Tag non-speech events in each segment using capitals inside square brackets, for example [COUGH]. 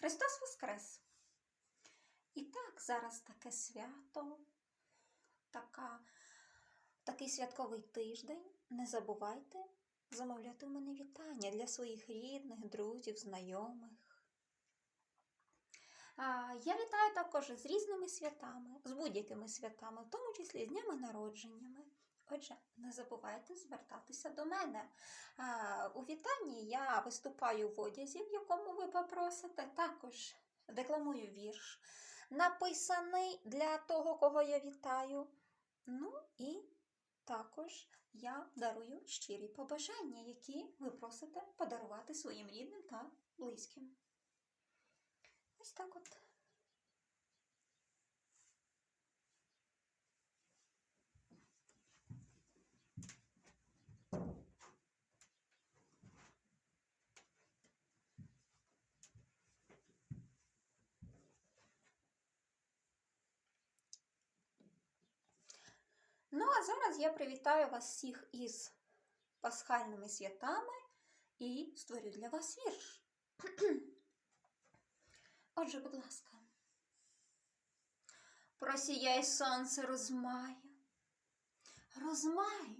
Христос Воскрес! І так, зараз таке свято, така, такий святковий тиждень. Не забувайте замовляти у мене вітання для своїх рідних, друзів, знайомих. А, Я вітаю також з різними святами, з будь-якими святами, в тому числі з днями народженнями. Отже, не забувайте звертатися до мене. У вітанні я виступаю в одязі, в якому ви попросите. Також декламую вірш, написаний для того, кого я вітаю. Ну і також я дарую щирі побажання, які ви просите подарувати своїм рідним та близьким. Ось так от. Ну, а зараз я привітаю вас всіх із пасхальними святами і створю для вас вірш. [CLEARS THROAT] Отже, будь ласка, просіяй сонце розмаю, розмай,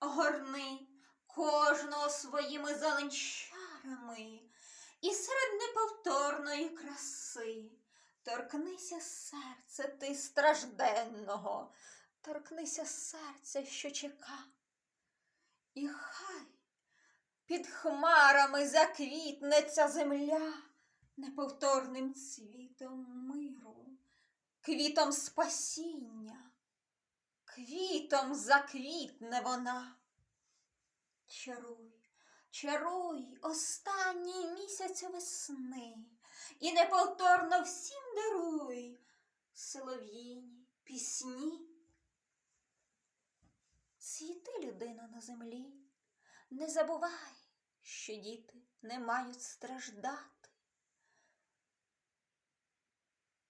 огорни кожного своїми зеленчарами і серед неповторної краси торкнися серце ти стражденного, торкнися серця, що чека, і хай під хмарами заквітне ця земля неповторним цвітом миру, квітом спасіння, квітом заквітне вона. Чаруй, чаруй останній місяць весни, і неповторно всім даруй солов'їні пісні. Людина на землі, не забувай, що діти не мають страждати.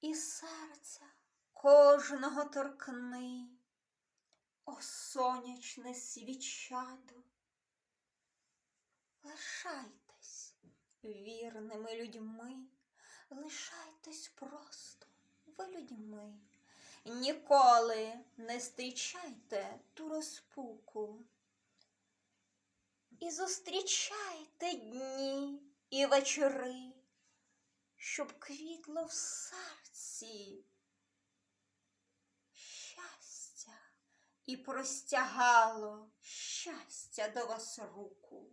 І серця кожного торкни, о сонячне свічадо. Лишайтесь вірними людьми, лишайтесь просто ви людьми. Ніколи не зустрічайте ту розпуку. І зустрічайте дні і вечори, щоб квітло в серці щастя і простягало щастя до вас руку.